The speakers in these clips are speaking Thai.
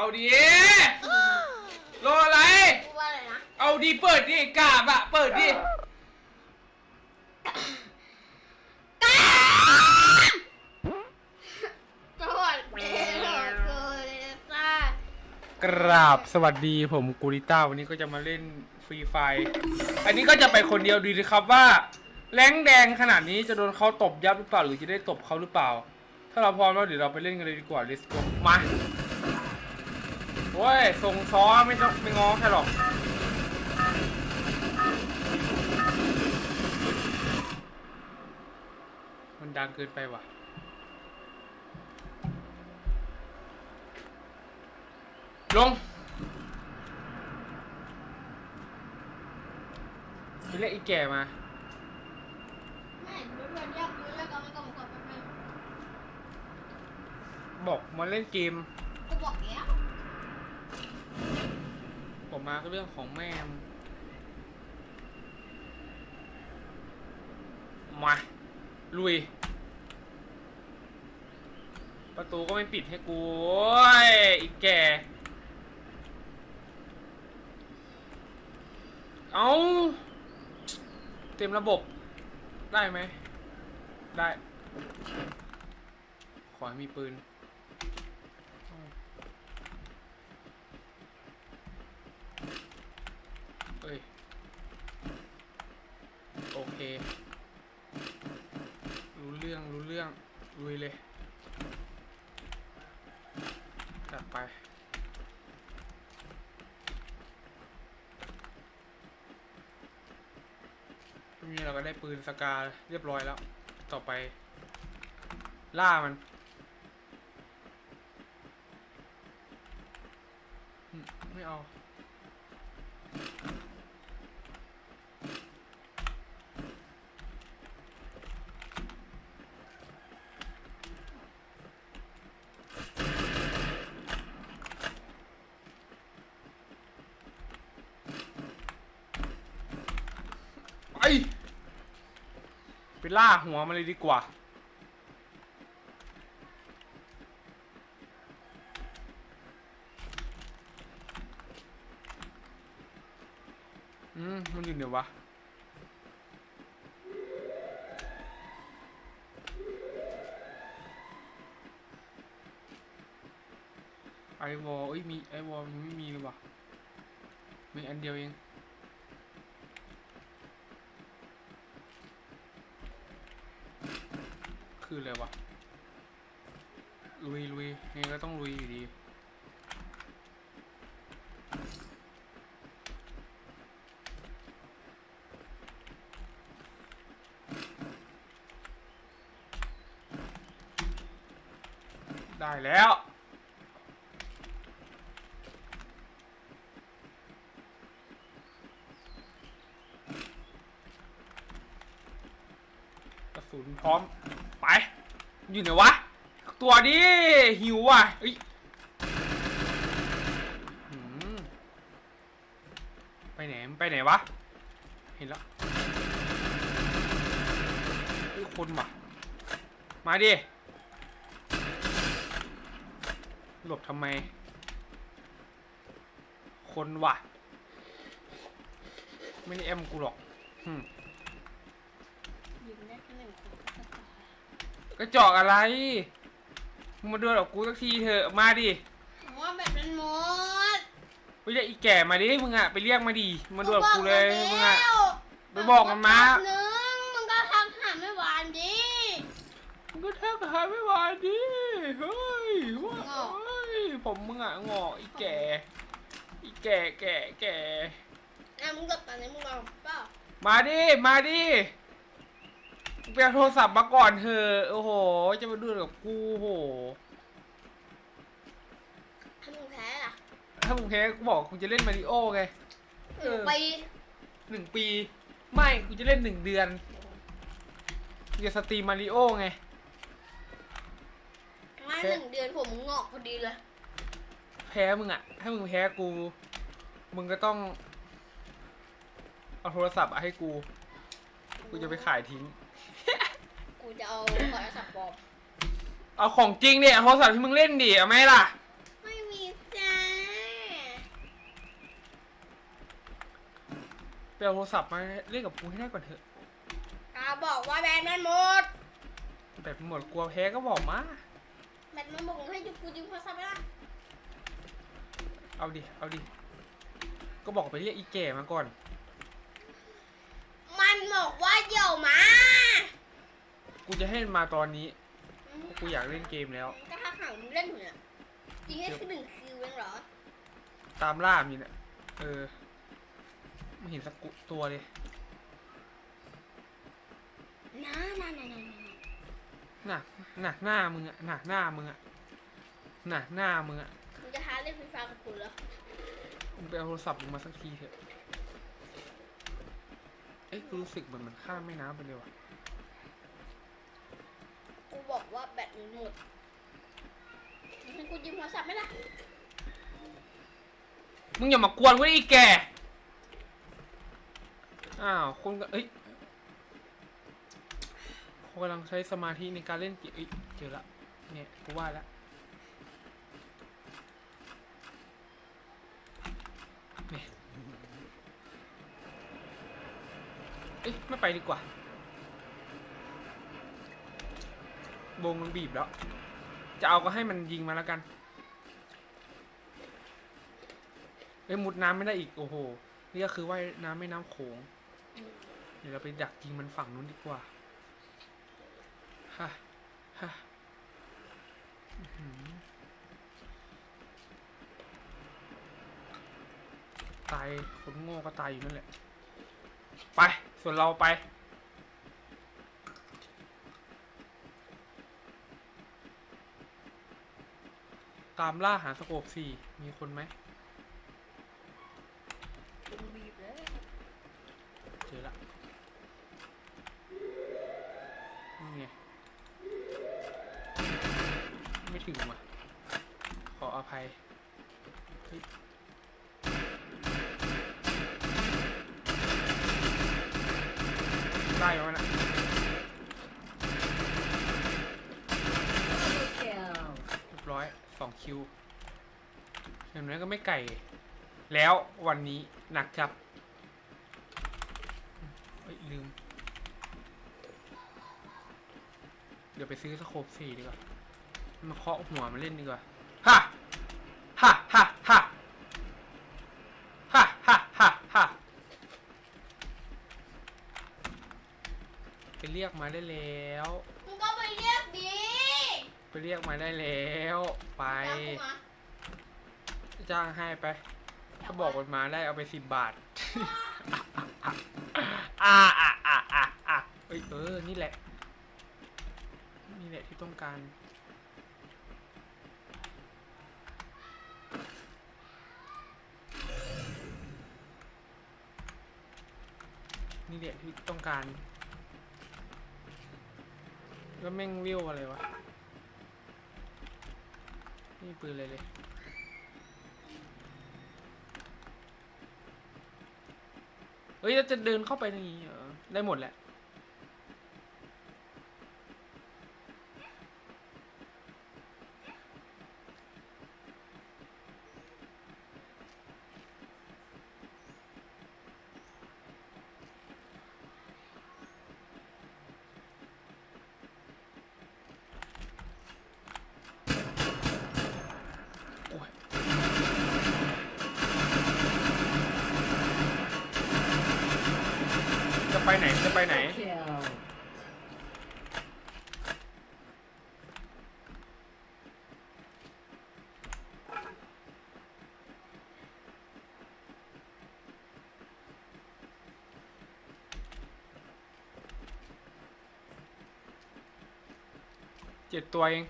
เอาดิรออะไร พูดว่าอะไรนะเอาดิเปิดดิกาบอะเปิดดิสวัสดีค่ะกูลิซ่ากราบสวัสดีผมกูริต้าวันนี้ก็จะมาเล่นฟรีไฟ อันนี้ก็จะไปคนเดียวดูสิครับว่า แรงแดงขนาดนี้จะโดนเขาตบยับหรือเปล่าหรือจะได้ตบเขาหรือเปล่า ถ้าเราพร้อมแล้วเดี๋ยวเราไปเล่นกันเลยดีกว่า let's go มา โอ้ยส่งซ้อไม่ต้องไม่ง้อใครหรอก มันดังเกินไปว่ะลงไปเรียกอีแก่มาไม่เพื่อนๆอยากรู้แล้วก็ไม่ต้องกดแป๊บนึงบอกมาเล่นเกม ผมมาก็เรื่องของแม่มาลุย ประตูก็ไม่ปิดให้กูอ้ยอีแก่เอาเต็มระบบ ได้ไหม ได้ ขอให้มีปืน เอ้ย โอเค รู้เรื่องรู้เรื่องลุยเลยจัดไป นี่เราก็ได้ปืนสกาเรียบร้อยแล้ว ต่อไป ล่ามันไม่เอา ไปไป ล่าหัวมันเลยดีกว่า อืม มันอยู่ไหนวะ ไอวอลเอ้ย มีไอวอลยังไม่มีเลยวะมีอันเดียวเอง คืออะไรวะ ลุยลุยยังไงก็ต้องลุยอยู่ดี ได้แล้วกระสุนพร้อม ไป อยู่ไหนวะ ตัวดิหิวว่ะเอ้ยไปไหนไปไหนวะ เห็นแล้วเฮ้คนว่ะ มาดิ หลบทำไม คนว่ะ ไม่ได้แอมกูหรอกหึยิงได้แค่หนึ่งคน ก็จะตายกระจอกอะไรมึงมาดูกับกูสักทีเถอะมาดิผมว่าแบบนั้นหมดไปเรียกอีแก่มาดิมึงอะไปเรียกมาดิมาดูกับกูเลยบมึอกงอะแล้วไปบอกมันมาแป๊บนึงมึงก็ทักหาไม่หวานดิ มึงก็แทบหายไม่ไหวดิเฮ้ยว่างอก เฮ้ยผมมึงอะงอกอีแก่ อีแก่แก่แก่ อะมึงกดตอนนี้มึงลองเปล่ามาดิมาดิ มึงไปเอาโทรศัพท์มาก่อนเถอะ โอ้โห จะมาดูกับกูโอ้โห ถ้ามึงแพ้ล่ะถ้ามึงแพ้กูบอกกูจะเล่นมาริโอไงหนึ่งปีหนึ่งปี ไม่กูจะเล่นหนึ่งเดือนกูจะสตรีมมาริโอไงไม่หนึ่งเดือนผมมึงงอกพอดีเลย แพ้มึงอะถ้ามึงแพ้กู มึงก็ต้อง เอาโทรศัพท์อะให้กู กูจะไปขายทิ้ง กูจะเอาโทรศัพท์บปอบเอาของจริงเนี่ยโทรศัพท์ที่มึงเล่นดิเอาไหมล่ะ ไม่มีจ้าเปเยาโทรศัพท์มาเล่นกับกูให้ได้ก่อนเถอะตาบอกว่าแบตมันหมดแบบหมดกลัวแพ้ก็บอกมา แบตมันบอกให้จุกูยืมโทรศัพท์ไปละเอาดิ เอาดิ ก็บอกไปเรียกอีแก่มาก่อน มันบอกว่าเดี๋ยวมา กูจะให้มันมาตอนนี้เพราะกูอยากเล่นเกมแล้ว ก็ถ้าขังมึงเล่นอยู่เนี่ยจริงๆแค่หนึ่งคิวเองเหรอตามล่ามีเนี่ยเออไม่เห็นสักกุตัวเลยน้าน้าน้าน้าน้าหนักหนักหน้ามึงอะหนักหน้ามึงอะหนักหน้ามึงอะมึงจะท้าเล่นฟรีไฟกับกูเหรอมึงไปเอาโทรศัพท์มึงมาสักทีเถอะเอ้ยกูรู้สึกเหมือนมันข้ามแม่น้ำไปเลยว่ะ กูบอกว่าแบตมัน หมดงให้กูยืมโทรศัพท์ไหมล่ะมึงอย่ามากวนกูดิอีแก่ อ้าวคนก็เอ้ยกำลังใช้สมาธิในการเล่นเกมเอ้ยเจอละ เนี่ยกูว่าแล้วเนี่ยเอ้ยไม่ไปดีกว่า วงมันบีบแล้ว จะเอาก็ให้มันยิงมาแล้วกันเอ้ยมุดน้ำไม่ได้อีกโอ้โหนี่ก็คือว่ายน้ำไม่น้ำโขงเดี๋ยวเราไปดักยิงมันฝั่งนู้นดีกว่าฮ่าฮ่าอื้อหือตายคนโง่ก็ตายอยู่นั่นแหละ ไป ส่วนเราไป ตามล่าหาสโคปสี่มีคนไหมบีบเลยเจอละนี่ไงไม่ถึงว่ะ ขออภัยเฮ้ยได้แล้วนะ เรียบร้อยสอง คิวอย่างน้อยก็ไม่ไก่ แล้ววันนี้หนักจับลืม เดี๋ยวไปซื้อสโคปสี่ดีกว่า มาเคาะหัวมาเล่นดีกว่าฮ่าฮ่าฮ่าฮ่าฮ่าฮ่าฮ่าฮ่าไปเรียกมาได้แล้ว มึงก็ไปเรียกดี ไปเรียกมาได้แล้ว ไป จ้างกูมาจ้างให้ไปถ้าบอกมันมาได้เอาไปสิบบาท อ่าอ่าอ่าอ่าอ่าเอ้ยเออ นี่แหละ นี่แหละที่ต้องการ นี่แหละที่ต้องการ แล้วแม่งวิวอะไรวะ นี่ปืนเลยเลยเฮ้ยแล้วจะเดินเข้าไปในนี้เหรอได้หมดแหละ ไปไหนจะไปไหน เจ็ดตัวเอง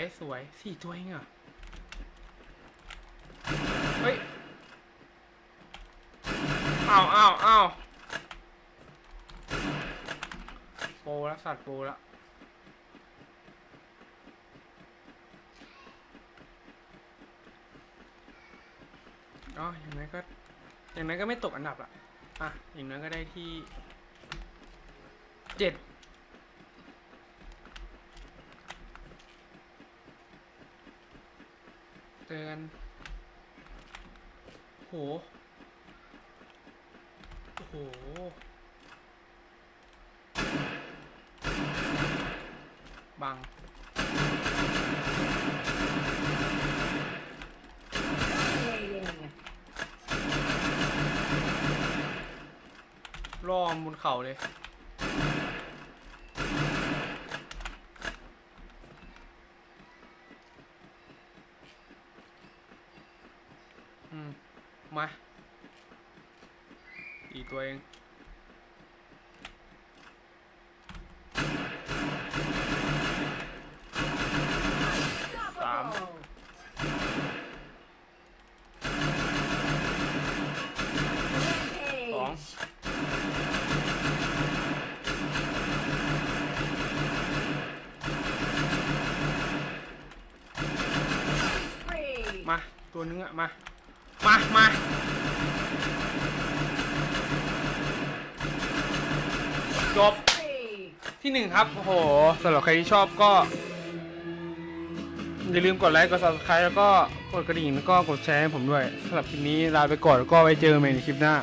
สวยสวยสี่ตัวเองเหรอเฮ้ยอ้าวอ้าวอ้าวแล้วสัตว์โปแล้วอ๋ออย่างนั้นก็อย่างนั้นก็ไม่ตกอันดับละอะอย่างนั้นก็ได้ที่เจ็ด เจอกัน โหโอ้โห บัง รอมบนเขาเลย อืม มา อีกตัวเอง สาม สอง มา ตัวนึงอะมา มามาจบที่หนึ่งครับ โอ้โหสำหรับใครที่ชอบก็ อย่าลืมกดไลค์กด subscribe แล้วก็กดกระดิ่งแล้วก็กดแชร์ให้ผมด้วยสำหรับคลิปนี้ลาไปก่อนแล้วก็ไว้เจอกันใหม่ในคลิปหน้า